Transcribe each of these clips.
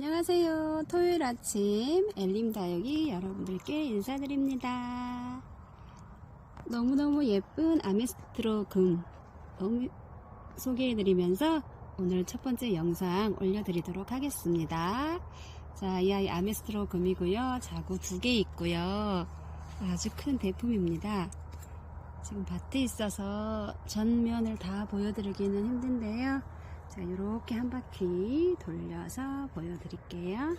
안녕하세요. 토요일 아침 엘림 다육이 여러분들께 인사드립니다. 너무너무 예쁜 아메스트로 금 소개해드리면서 오늘 첫 번째 영상 올려드리도록 하겠습니다. 자, 이 아이 아메스트로 금이고요. 자구 두 개 있고요. 아주 큰 대품입니다. 지금 밭에 있어서 전면을 다 보여드리기는 힘든데요. 자, 이렇게 한 바퀴 돌려서 보여드릴게요.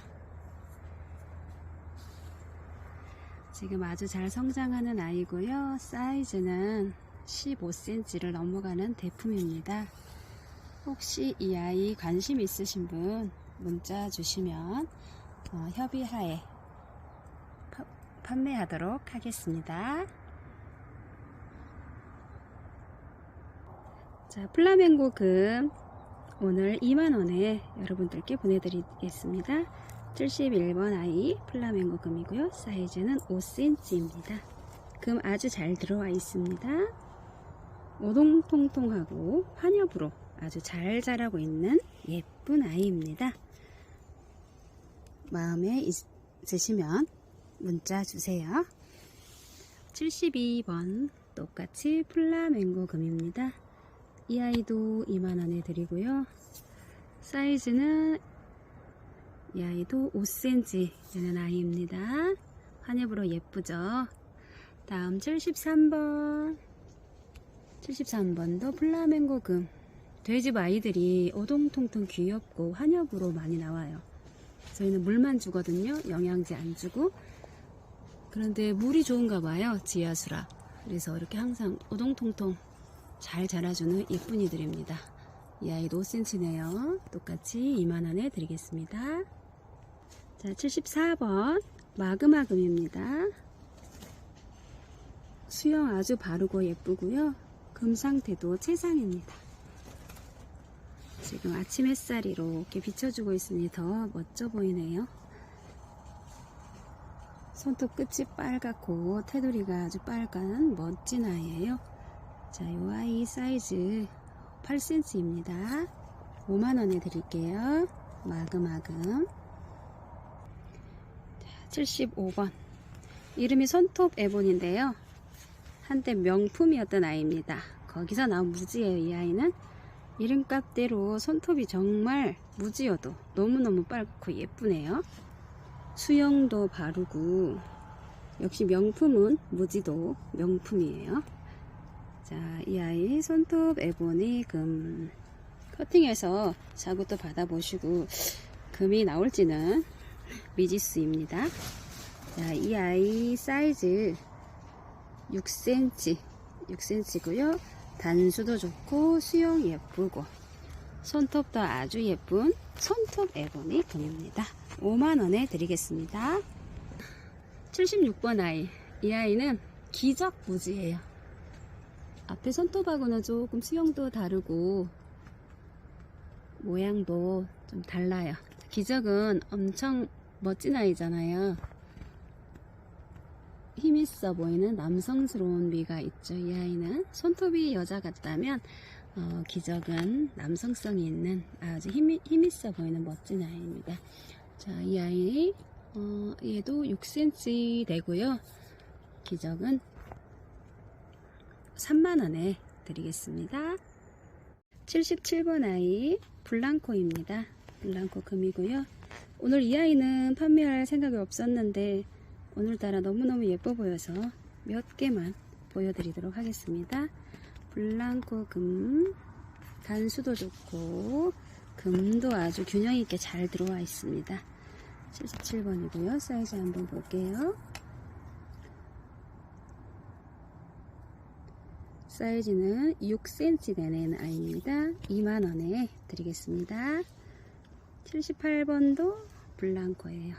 지금 아주 잘 성장하는 아이고요. 사이즈는 15cm를 넘어가는 대품입니다. 혹시 이 아이 관심 있으신 분 문자 주시면 어, 협의하에 파- 판매하도록 하겠습니다. 자, 플라멩고 금 오늘 2만원에 여러분들께 보내드리겠습니다. 71번 아이 플라멩고 금이고요. 사이즈는 5cm입니다. 금 아주 잘 들어와 있습니다. 오동통통하고 환엽으로 아주 잘 자라고 있는 예쁜 아이입니다. 마음에 있으시면 문자 주세요. 72번 똑같이 플라멩고 금입니다. 이 아이도 2만원에 드리고요. 사이즈는 이 아이도 5cm 되는 아이입니다. 환엽으로 예쁘죠? 다음 73번 73번도 플라멩고 금 돼지부 아이들이 오동통통 귀엽고 환엽으로 많이 나와요. 저희는 물만 주거든요. 영양제 안 주고 그런데 물이 좋은가 봐요. 지하수라. 그래서 이렇게 항상 오동통통 잘 자라주는 예쁜이들입니다. 이 아이도 5cm네요. 똑같이 2만원에 드리겠습니다. 자, 74번 마그마금입니다. 수영 아주 바르고 예쁘고요. 금 상태도 최상입니다. 지금 아침 햇살이 이렇게 비춰주고 있으니 더 멋져 보이네요. 손톱 끝이 빨갛고 테두리가 아주 빨간 멋진 아이예요. 자, 요 아이 사이즈 8cm입니다. 5만원에 드릴게요. 마금마금. 75번. 이름이 손톱 에본인데요. 한때 명품이었던 아이입니다. 거기서 나온 무지예요, 이 아이는. 이름값대로 손톱이 정말 무지여도 너무너무 빨갛고 예쁘네요. 수영도 바르고, 역시 명품은 무지도 명품이에요. 자, 이 아이 손톱 에보니 금 커팅해서 자구도 받아보시고 금이 나올지는 미지수입니다. 자, 이 아이 사이즈 6cm, 6cm고요. 단수도 좋고 수영 예쁘고 손톱도 아주 예쁜 손톱 에보니 금입니다. 5만원에 드리겠습니다. 76번 아이. 이 아이는 기적 무지예요. 앞에 손톱하고는 조금 수영도 다르고 모양도 좀 달라요. 기적은 엄청 멋진 아이잖아요. 힘있어 보이는 남성스러운 미가 있죠. 이 아이는 손톱이 여자 같다면 어, 기적은 남성성이 있는 아주 힘이, 힘있어 보이는 멋진 아이입니다. 자, 이 아이 어, 얘도 6cm 되고요. 기적은 3만원에 드리겠습니다. 77번 아이 블랑코입니다. 블랑코 금이고요. 오늘 이 아이는 판매할 생각이 없었는데 오늘따라 너무너무 예뻐 보여서 몇 개만 보여드리도록 하겠습니다. 블랑코 금 단수도 좋고 금도 아주 균형 있게 잘 들어와 있습니다. 77번이고요. 사이즈 한번 볼게요. 사이즈는 6cm 되는 아이입니다. 2만원에 드리겠습니다. 78번도 블랑코예요.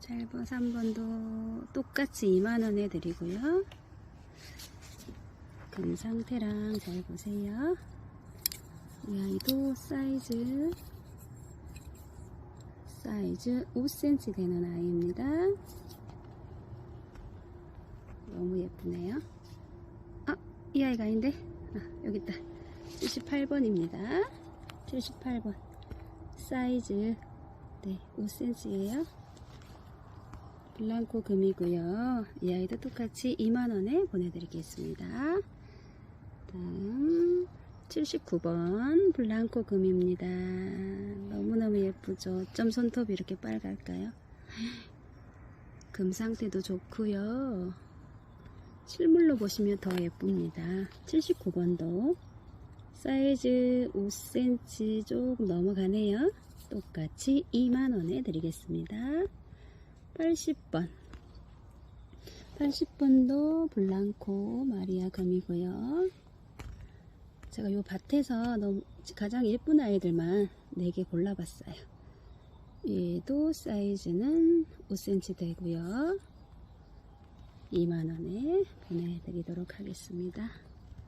7번, 3번도 똑같이 2만원에 드리고요. 금 상태랑 잘 보세요. 이 아이도 사이즈 사이즈 5cm 되는 아이입니다. 너무 예쁘네요. 아, 이 아이가 아닌데? 아, 여기 있다. 78번입니다. 78번. 사이즈 네 5cm예요 블랑코 금이고요 이 아이도 똑같이 2만원에 보내드리겠습니다 다음 79번 블랑코 금입니다 너무너무 예쁘죠 점 손톱이 이렇게 빨갈까요 금 상태도 좋고요 실물로 보시면 더 예쁩니다. 79번도. 사이즈 5cm 조금 넘어가네요. 똑같이 2만원에 드리겠습니다. 80번. 80번도 블랑코 마리아 금이고요. 제가 요 밭에서 너무 가장 예쁜 아이들만 4개 골라봤어요. 얘도 사이즈는 5cm 되고요 2만원에 보내드리도록 하겠습니다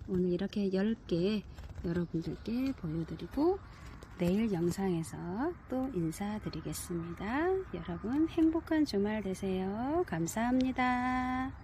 오늘 이렇게 10개 여러분들께 보여드리고 내일 영상에서 또 인사드리겠습니다. 여러분 행복한 주말 되세요. 감사합니다.